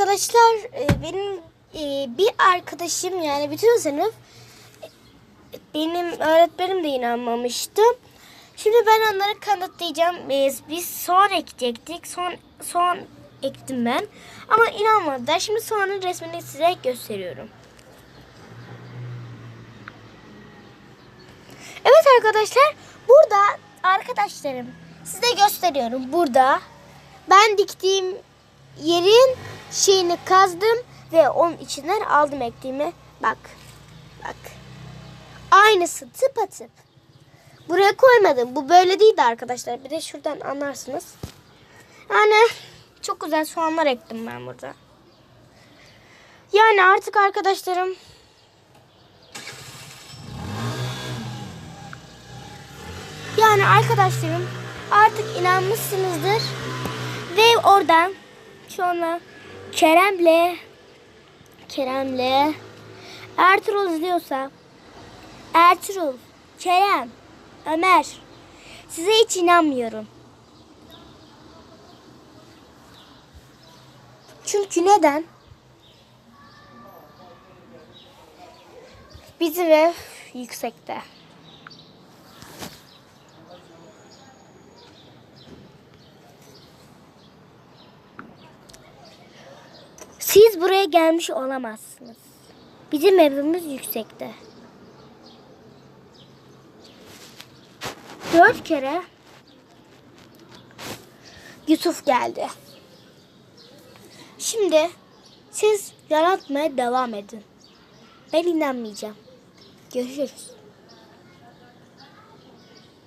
arkadaşlar e, benim e, bir arkadaşım yani bütün sınıf benim öğretmenim de inanmamıştı. Şimdi ben onları kanıtlayacağım. E, Biz soğan ekecektik. Son soğan ektim ben. Ama inanmadılar. Şimdi soğanın resmini size gösteriyorum. Evet arkadaşlar burada arkadaşlarım size gösteriyorum burada ben diktiğim yerin şeyini kazdım ve onun içinden aldım ektiğimi. Bak bak. Aynısı tıpatıp buraya koymadım. Bu böyle değildi arkadaşlar. Bir de şuradan anlarsınız. Yani çok güzel soğanlar ektim ben burada. Yani artık arkadaşlarım Yani arkadaşlarım artık inanmışsınızdır. Ve oradan sonra Kerem'le Kerem'le Ertuğrul izliyorsa Ertuğrul, Kerem, Ömer size hiç inanmıyorum. Çünkü neden? Bizim ev yüksekte. Siz buraya gelmiş olamazsınız. Bizim evimiz yüksekte. Dört kere Yusuf geldi. Şimdi siz yaratmaya devam edin. Ben inanmayacağım. Görüşürüz.